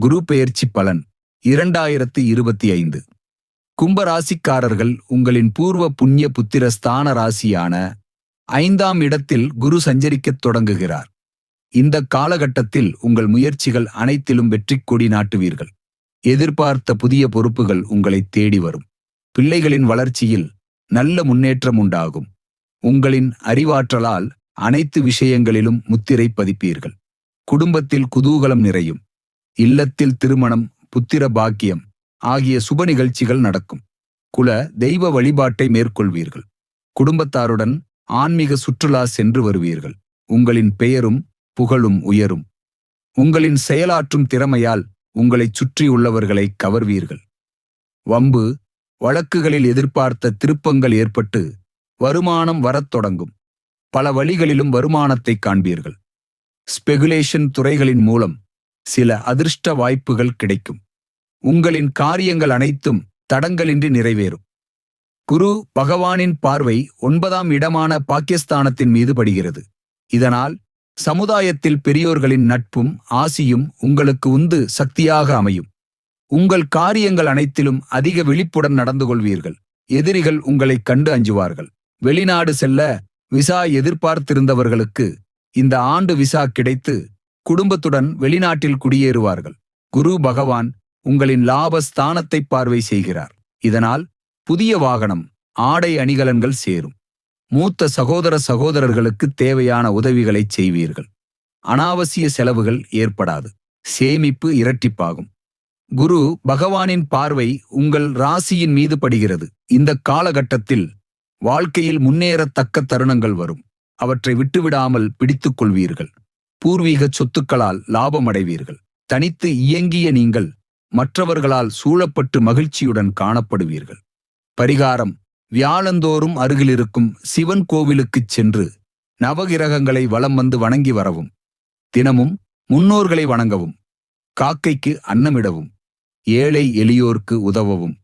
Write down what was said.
குரு பெயர்ச்சி பலன் இரண்டாயிரத்து இருபத்தி ஐந்து. கும்பராசிக்காரர்கள் உங்களின் பூர்வ புண்ணிய புத்திர ஸ்தான ராசியான ஐந்தாம் இடத்தில் குரு சஞ்சரிக்கத் தொடங்குகிறார். இந்த காலகட்டத்தில் உங்கள் முயற்சிகள் அனைத்திலும் வெற்றிக் கொடி நாட்டுவீர்கள். எதிர்பார்த்த புதிய பொறுப்புகள் உங்களை தேடி வரும். பிள்ளைகளின் வளர்ச்சியில் நல்ல முன்னேற்றம் உண்டாகும். உங்களின் அறிவாற்றலால் அனைத்து விஷயங்களிலும் முத்திரை பதிப்பீர்கள். குடும்பத்தில் குதூகலம் நிறையும். இல்லத்தில் திருமணம் புத்திர பாக்கியம் ஆகிய சுப நிகழ்ச்சிகள் நடக்கும். குல தெய்வ வழிபாட்டை மேற்கொள்வீர்கள். குடும்பத்தாருடன் ஆன்மீக சுற்றுலா சென்று வருவீர்கள். உங்களின் பெயரும் புகழும் உயரும். உங்களின் செயலாற்றும் திறமையால் உங்களைச் சுற்றியுள்ளவர்களை கவர்வீர்கள். வம்பு வழக்குகளில் எதிர்பார்த்த திருப்பங்கள் ஏற்பட்டு வருமானம் வரத் தொடங்கும். பல வழிகளிலும் வருமானத்தை காண்பீர்கள். ஸ்பெகுலேஷன் துறைகளின் மூலம் சில அதிர்ஷ்ட வாய்ப்புகள் கிடைக்கும். உங்களின் காரியங்கள் அனைத்தும் தடங்கலின்றி நிறைவேறும். குரு பகவானின் பார்வை ஒன்பதாம் இடமான பாகிஸ்தானத்தின் மீது படுகிறது. இதனால் சமுதாயத்தில் பெரியோர்களின் நட்பும் ஆசியும் உங்களுக்கு உந்து சக்தியாக அமையும். உங்கள் காரியங்கள் அனைத்திலும் அதிக விழிப்புடன் நடந்து கொள்வீர்கள். எதிரிகள் உங்களைக் கண்டு அஞ்சுவார்கள். வெளிநாடு செல்ல விசா எதிர்பார்த்திருந்தவர்களுக்கு இந்த ஆண்டு விசா கிடைத்து குடும்பத்துடன் வெளிநாட்டில் குடியேறுவார்கள். குரு பகவான் உங்களின் லாப ஸ்தானத்தை பார்வை செய்கிறார். இதனால் புதிய வாகனம் ஆடை அணிகலன்கள் சேரும். மூத்த சகோதர சகோதரர்களுக்கு தேவையான உதவிகளை செய்வீர்கள். அனாவசிய செலவுகள் ஏற்படாது. சேமிப்பு இரட்டிப்பாகும். குரு பகவானின் பார்வை உங்கள் ராசியின் மீது படுகிறது. இந்த காலகட்டத்தில் வாழ்க்கையில் முன்னேறத்தக்க தருணங்கள் வரும். அவற்றை விட்டுவிடாமல் பிடித்துக் கொள்வீர்கள். பூர்வீக சொத்துக்களால் லாபம் அடைவீர்கள் தனித்து இயங்கிய நீங்கள் மற்றவர்களால் சூழப்பட்டு மகிழ்ச்சியுடன் காணப்படுவீர்கள். பரிகாரம் வியாழந்தோறும் அருகிலிருக்கும் சிவன் கோவிலுக்குச் சென்று நவகிரகங்களை வலம் வந்து வணங்கி வரவும் தினமும் முன்னோர்களை வணங்கவும் காக்கைக்கு அன்னமிடவும் ஏழை எளியோர்க்கு உதவவும்